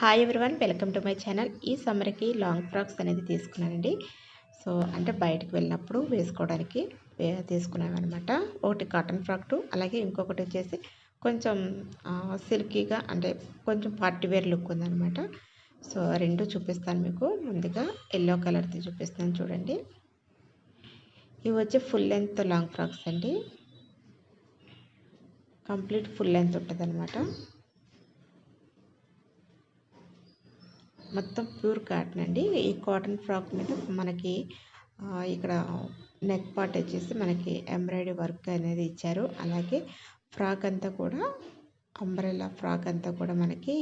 Hi everyone welcome to my channel ఈ సమ్మర్కి long frocks అనేది తీసుకున్నానండి. సో అంటే బయటకు వెళ్ళినప్పుడు వేసుకోవడానికి తీసుకున్నాను అనమాట ఒకటి కాటన్ ఫ్రాక్ అలాగే ఇంకొకటి వచ్చేసి కొంచెం సిల్కీగా అంటే కొంచెం పార్టీ వేర్ లుక్ ఉందనమాట సో రెండు చూపిస్తాను మీకు. ముందుగా ఎల్లో కలర్ది చూపిస్తాను చూడండి. ఇవి వచ్చి ఫుల్ లెంత్ లాంగ్ ఫ్రాక్స్ అండి. కంప్లీట్ ఫుల్ లెంత్ ఉంటుంది మొత్తం ప్యూర్ కాటన్ అండి. ఈ కాటన్ ఫ్రాక్ మీద మనకి ఇక్కడ నెక్ పార్ట్ వచ్చేసి మనకి ఎంబ్రాయిడరీ వర్క్ అనేది ఇచ్చారు. అలాగే ఫ్రాక్ అంతా కూడా అంబ్రెల్లా ఫ్రాక్ అంతా కూడా మనకి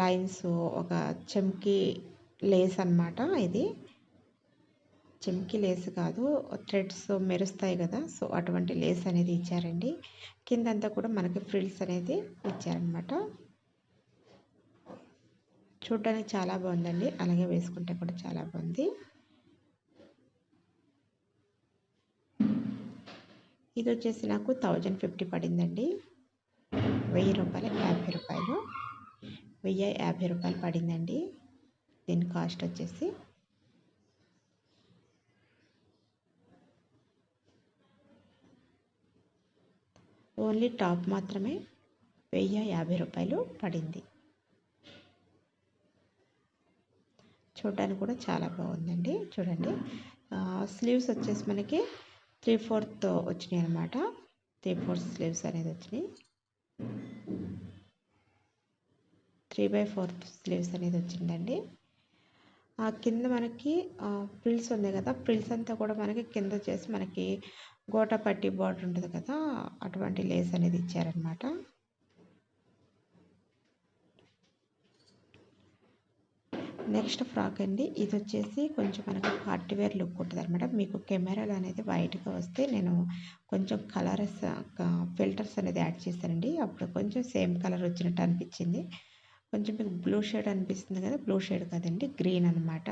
లైన్స్ ఒక చెమ్కి లేస్ అనమాట ఇది. చెమ్కి లేస్ కాదు థ్రెడ్స్ మెరుస్తాయి కదా సో అటువంటి లేస్ అనేది ఇచ్చారండి. కిందంతా కూడా మనకి ఫ్రిల్స్ అనేది ఇచ్చారనమాట చూడడానికి చాలా బాగుందండి. అలాగే వేసుకుంటే కూడా చాలా బాగుంది. ఇది వచ్చేసి నాకు థౌజండ్ ఫిఫ్టీ పడిందండి. వెయ్యి రూపాయలు యాభై రూపాయలు. వెయ్యి యాభై రూపాయలు పడిందండి. దీని కాస్ట్ వచ్చేసి ఓన్లీ టాప్ మాత్రమే వెయ్యి యాభై రూపాయలు పడింది. చూడడానికి కూడా చాలా బాగుందండి. చూడండి. స్లీవ్స్ వచ్చేసి మనకి త్రీ ఫోర్త్ వచ్చినాయి అనమాట త్రీ ఫోర్త్ స్లీవ్స్ అనేది వచ్చినాయి. త్రీ బై ఫోర్త్ స్లీవ్స్ అనేది వచ్చిందండి. ఆ కింద మనకి ప్రిల్స్ ఉంది కదా. ప్రిల్స్ అంతా కూడా మనకి కింద వచ్చేసి మనకి గోటపట్టి బార్డర్ ఉంటుంది కదా. అటువంటి లేస్ అనేది ఇచ్చారనమాట నెక్స్ట్ ఫ్రాక్ అండి. ఇది వచ్చేసి కొంచెం మనకు హార్డ్వేర్ లుక్ ఉంటుంది అనమాట మీకు కెమెరాలు అనేది వైట్గా వస్తే నేను కొంచెం కలర్స్ ఫిల్టర్స్ అనేది యాడ్ చేశానండి అప్పుడు కొంచెం సేమ్ కలర్ వచ్చినట్టు అనిపించింది. కొంచెం మీకు బ్లూ షేడ్ అనిపిస్తుంది కదా బ్లూ షేడ్ కదండి గ్రీన్ అనమాట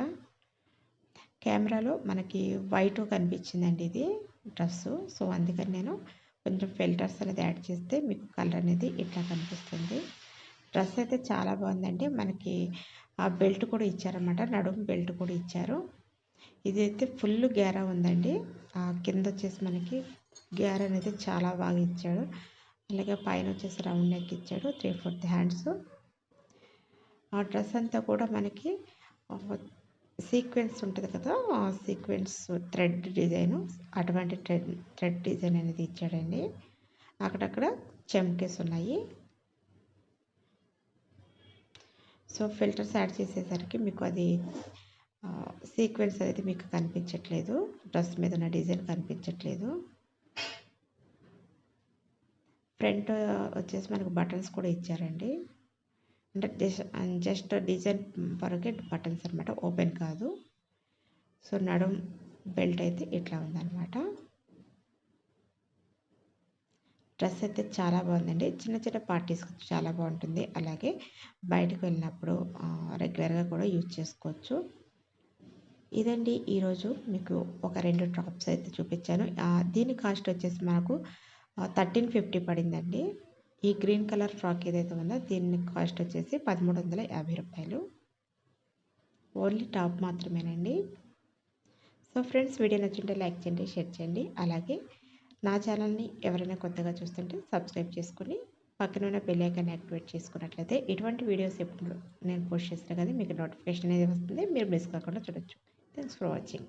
కెమెరాలో మనకి వైట్ కనిపించిందండి ఇది డ్రెస్సు సో అందుకని నేను కొంచెం ఫిల్టర్స్ అనేది యాడ్ చేస్తే మీకు కలర్ అనేది ఇట్లా కనిపిస్తుంది. డ్రెస్ అయితే చాలా బాగుందండి. మనకి ఆ బెల్ట్ కూడా ఇచ్చారనమాట నడుము బెల్ట్ కూడా ఇచ్చారు. ఇదైతే ఫుల్ గ్యారా ఉందండి. ఆ కింద వచ్చేసి మనకి గ్యార అనేది చాలా బాగా ఇచ్చాడు. అలాగే పైన వచ్చేసి రౌండ్ నెక్ ఇచ్చాడు. Three fourth hands. ఆ డ్రెస్ అంతా కూడా మనకి సీక్వెన్స్ ఉంటుంది కదా ఆ సీక్వెన్స్ థ్రెడ్ డిజైన్. అటువంటి థ్రెడ్ థ్రెడ్ డిజైన్ అనేది ఇచ్చాడండి. అక్కడక్కడ చెమ్కేస్ ఉన్నాయి. సో ఫిల్టర్స్ యాడ్ చేసేసరికి మీకు అది సీక్వెన్స్ అనేది మీకు కనిపించట్లేదు. డ్రెస్ మీద ఉన్న డిజైన్ కనిపించట్లేదు. ఫ్రంట్ వచ్చేసి మనకు బటన్స్ కూడా ఇచ్చారండి. అంటే జస్ట్ డిజైన్ వరకే బటన్స్ అనమాట ఓపెన్ కాదు. సో నడుం బెల్ట్ అయితే ఇట్లా ఉందన్నమాట. డ్రెస్ అయితే చాలా బాగుందండి. చిన్న చిన్న పార్టీస్ చాలా బాగుంటుంది. అలాగే బయటకు వెళ్ళినప్పుడు రెగ్యులర్గా కూడా యూజ్ చేసుకోవచ్చు. ఇదండి ఈరోజు మీకు ఒక రెండు టాప్స్ అయితే చూపించాను. దీని కాస్ట్ వచ్చేసి మనకు థర్టీన్ ఫిఫ్టీ పడిందండి. ఈ గ్రీన్ కలర్ ఫ్రాక్ ఏదైతే ఉందో దీని కాస్ట్ వచ్చేసి పదమూడు వందల యాభై రూపాయలు. ఓన్లీ టాప్ మాత్రమేనండి. సో ఫ్రెండ్స్ వీడియో నచ్చింటే లైక్ చేయండి షేర్ చేయండి. అలాగే నా ఛానల్ని ఎవరైనా కొత్తగా చూస్తుంటే సబ్స్క్రైబ్ చేసుకుని పక్కన ఉన్న బెల్లైకాన్ని యాక్టివేట్ చేసుకున్నట్లయితే ఇటువంటి వీడియోస్ ఎప్పుడు నేను పోస్ట్ చేసినా కానీ మీకు నోటిఫికేషన్ అనేది వస్తుంది. మీరు మిస్ కాకుండా చూడొచ్చు. Thanks for watching